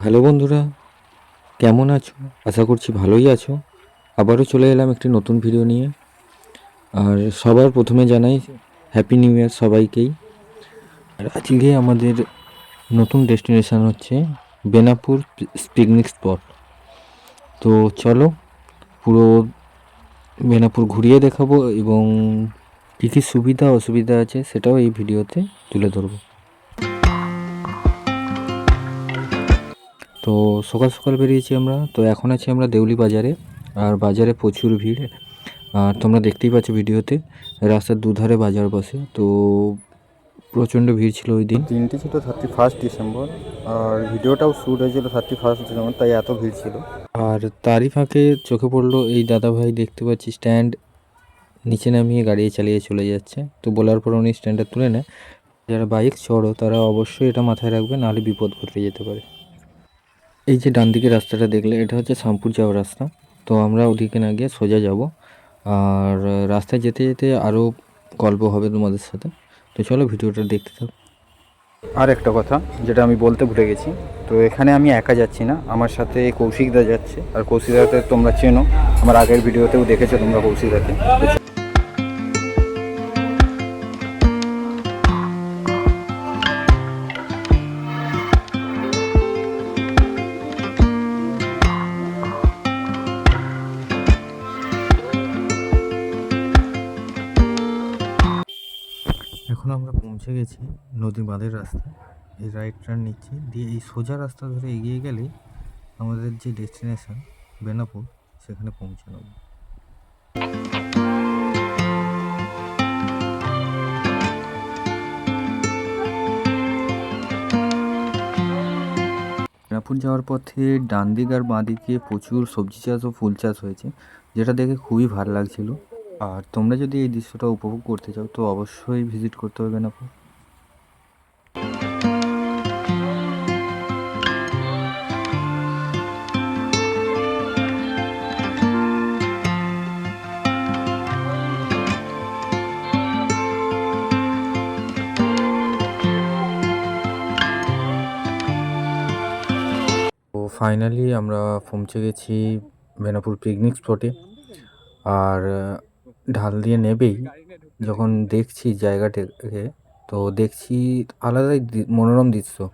Hello বন্ধুরা, কেমন আছো? আশা করছি ভালোই আছো। আবারও চলে এলাম একটি নতুন ভিডিও নিয়ে। আর সবার প্রথমে জানাই হ্যাপি নিউ ইয়ার সবাইকেই। আর আজকে আমাদের নতুন ডেস্টিনেশন হচ্ছে বেনাপুর পিকনিক স্পট তো চলো, পুরো বেনাপুর ঘুরিয়ে দেখাবো এবং কী কী সুবিধা, অসুবিধা আছে সেটাও এই ভিডিওতে তুলে ধরবো। তো সকাল সকাল বেরিয়েছি আমরা। তো এখন আছি আমরা দেউলি বাজারে আর বাজারে প্রচুর ভিড়। আর তোমরা দেখতেই পাচ্ছ ভিডিওতে রাস্তার দুধারে বাজার বসে। তো প্রচণ্ড ভিড় ছিল ওই দিন। দিনটি ছিল থার্টি ফার্স্ট ডিসেম্বর আর ভিডিওটাও শ্যুট হয়েছিল থার্টি ফার্স্ট ডিসেম্বর তাই এত ভিড় ছিল। আর তারই ফাঁকে চোখে পড়ল এই দাদা ভাই দেখতে পাচ্ছি স্ট্যান্ড নিচে নামিয়ে গাড়ি চালিয়ে চলে যাচ্ছে। তো বলার পর উনি স্ট্যান্ডটা তুলে নেয়। যারা বাইক চড়ো তারা অবশ্যই এটা মাথায় রাখবে নাহলে বিপদ ঘটে যেতে পারে। এই যে ডান দিকে রাস্তাটা দেখলে, এটা হচ্ছে শামপুর যাওয়ার রাস্তা। তো আমরা ওদিকে না গিয়ে সোজা যাব। আর রাস্তায় যেতে যেতে আরও গল্প হবে তোমাদের সাথে। তো চলো ভিডিওটা দেখতে থাকো। আর একটা কথা, যেটা আমি বলতে ভুলে গেছি। তো এখানে আমি একা যাচ্ছি না, আমার সাথে কৌশিকদা যাচ্ছে। আর কৌশিকদাকে তোমরা চেনো, আমার আগের ভিডিওতেও দেখেছ তোমরা কৌশিকদাকে এখন আমরা পৌঁছে গেছি নদীর বাঁধের রাস্তা। এই রাইট টার্ন নিচ্ছি। দিয়ে এই সোজা রাস্তা ধরে এগিয়ে গেলে আমাদের যে ডেস্টিনেশন বেনাপুর সেখানে পৌঁছে নেব। বেনাপুর যাওয়ার পথে ডান দিক আর বাঁ দিকে প্রচুর সবজি চাষ ও ফুল চাষ হয়েছে, যেটা দেখে খুবই ভালো লাগছিল। আর তোমরা যদি এই দৃশ্যটা উপভোগ করতে চাও, তো অবশ্যই ভিজিট করতে হবে বেনাপুর ফাইনালি আমরা পৌঁছে গেছি বেনাপুর পিকনিক স্পটে আর ঢাল দিয়ে নেবেই। যখন দেখছি জায়গাটাকে, তো দেখছি আলাদাই মনোরম দৃশ্য।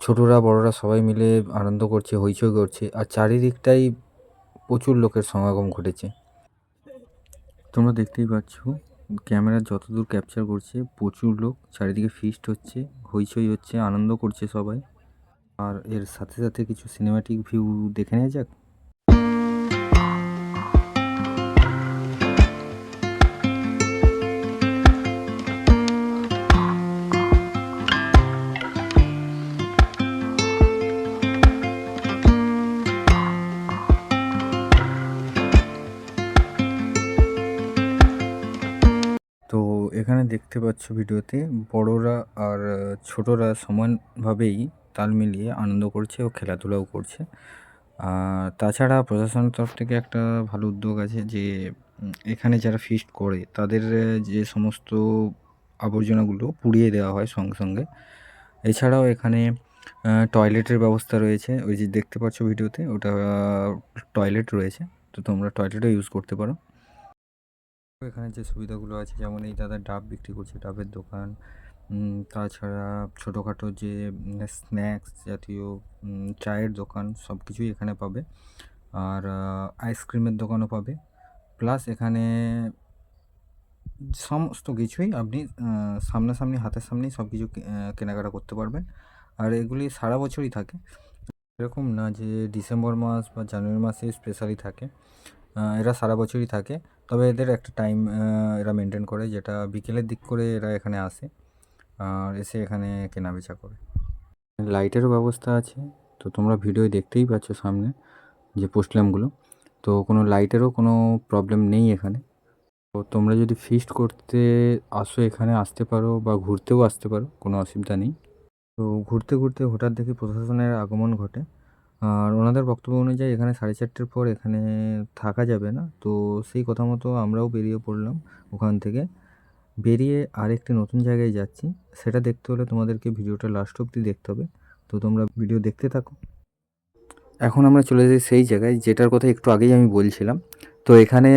ছোটরা, বড়রা সবাই মিলে আনন্দ করছে, হইচই করছে, আর চারিদিকটাই প্রচুর লোকের সমাগম ঘটেছে। তোমরা দেখতেই পাচ্ছ, ক্যামেরা যতদূর ক্যাপচার করছে, প্রচুর লোক, চারিদিকে ফিস্ট হচ্ছে, হইচই হচ্ছে, আনন্দ করছে সবাই। আর এর সাথে সাথে কিছু সিনেমাটিক ভিউ দেখে নেওয়া যাক। এখানে দেখতে পাচ্ছ ভিডিওতে বড়রা আর ছোটরা সমানভাবেই তাল মিলিয়ে আনন্দ করছে ও খেলাধুলাও করছে। আর তাছাড়া প্রশাসনের তরফ থেকে একটা ভালো উদ্যোগ আছে যে এখানে যারা ফিস্ট করে তাদের যে সমস্ত আবর্জনাগুলো পুড়িয়ে দেওয়া হয় সঙ্গে সঙ্গে। এছাড়াও এখানে টয়লেটের ব্যবস্থা রয়েছে। ওই যে দেখতে পাচ্ছ ভিডিওতে ওটা টয়লেট রয়েছে। তো তোমরা টয়লেটও ইউজ করতে পারো। এখানে যে সুবিধাগুলো আছে, যেমন এই দাদা ডাব বিক্রি করছে, ডাবের দোকান। তাছাড়া ছোটোখাটো যে স্ন্যাক্স জাতীয় চায়ের দোকান সব কিছুই এখানে পাবে। আর আইসক্রিমের দোকানও পাবে। প্লাস এখানে সমস্ত কিছুই আপনি সামনাসামনি, হাতের সামনেই সব কিছু কেনাকাটা করতে পারবেন। আর এগুলি সারা বছরই থাকে। এরকম না যে ডিসেম্বর মাস বা জানুয়ারি মাসে স্পেশালি থাকে। এরা সারা বছরই থাকে। তবে এদের একটা টাইম এরা মেনটেন করে যেটা বিকেলের দিক করে এরা এখানে আসে আর এসে এখানে কেনাবেচা করে। লাইটেরও ব্যবস্থা আছে, তো তোমরা ভিডিও দেখতেই পাচ্ছ সামনে যে পোস্ট ল্যাম্পগুলো তো কোনো লাইটেরও কোনো প্রবলেম নেই এখানে। তো তোমরা যদি ফিস্ট করতে আসো এখানে, আসতে পারো বা ঘুরতেও আসতে পারো, কোনো অসুবিধা নেই। তো ঘুরতে ঘুরতে হঠাৎ দেখি প্রশাসনের আগমন ঘটে। আর ওনাদের বক্তব্য অনুযায়ী এখানে সাড়ে চারটের পর এখানে থাকা যাবে না। তো সেই কথা মতো আমরাও বেরিয়ে পড়লাম ওখান থেকে। বেরিয়ে আরেকটি নতুন জায়গায় যাচ্ছি। সেটা দেখতে হলে তোমাদেরকে ভিডিওটা লাস্ট অবধি দেখতে হবে। তো তোমরা ভিডিও দেখতে থাকো। এখন আমরা চলে যাই সেই জায়গায়। যেটার কথা একটু আগেই আমি বলছিলাম। তো এখানে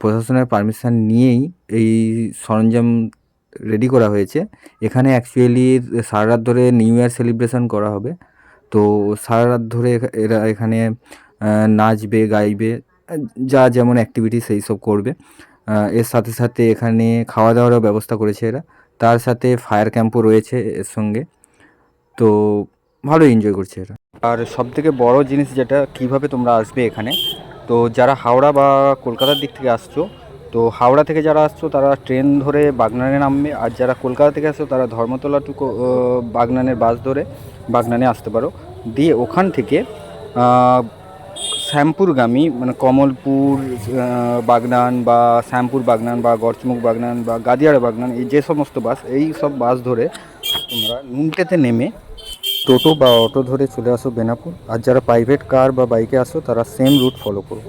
প্রশাসনের পারমিশন নিয়েই এই সরঞ্জাম রেডি করা হয়েছে। এখানে অ্যাকচুয়ালি সারা রাত ধরে নিউ ইয়ার সেলিব্রেশন করা হবে। তো সারা রাত ধরে এরা এখানে নাচবে, গাইবে, যা যেমন অ্যাক্টিভিটি সেই সব করবে। এর সাথে সাথে এখানে খাওয়া দাওয়ারও ব্যবস্থা করেছে এরা। তার সাথে ফায়ার ক্যাম্পও রয়েছে এর সঙ্গে। তো ভালো এনজয় করছে এরা। আর সব থেকে বড় জিনিস যেটা, কীভাবে তোমরা আসবে এখানে? তো যারা হাওড়া বা কলকাতার দিক থেকে আসছো তো হাওড়া থেকে যারা আসছো, তারা ট্রেন ধরে বাগনানে নামবে। আর যারা কলকাতা থেকে আসছো, তারা ধর্মতলা টু বাগনানের বাস ধরে বাগনানে আসতে পারো। দিয়ে ওখান থেকে শ্যামপুরগামী মানে কমলপুর বাগনান বা শ্যামপুর বাগনান বা গড়চমুখ বাগনান বা গাদিয়াড়া বাগনান, এই যে সমস্ত বাস, এই সব বাস ধরে তোমরা নুনটেতে নেমে টোটো বা অটো ধরে চলে আসো বেনাপুর। আর যারা প্রাইভেট কার বা বাইকে আসো, তারা সেম রুট ফলো করো।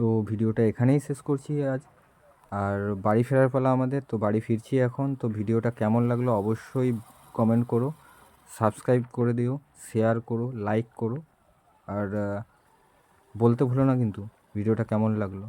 তো ভিডিওটা এখানেই শেষ করছি আজ। আর বাড়ি ফেরার পালা আমাদের, তো বাড়ি ফিরছি এখন। তো ভিডিওটা কেমন লাগল অবশ্যই কমেন্ট করো সাবস্ক্রাইব করে দিও শেয়ার করো লাইক করো। আর বলতে ভুলো না কিন্তু, ভিডিওটা কেমন লাগল।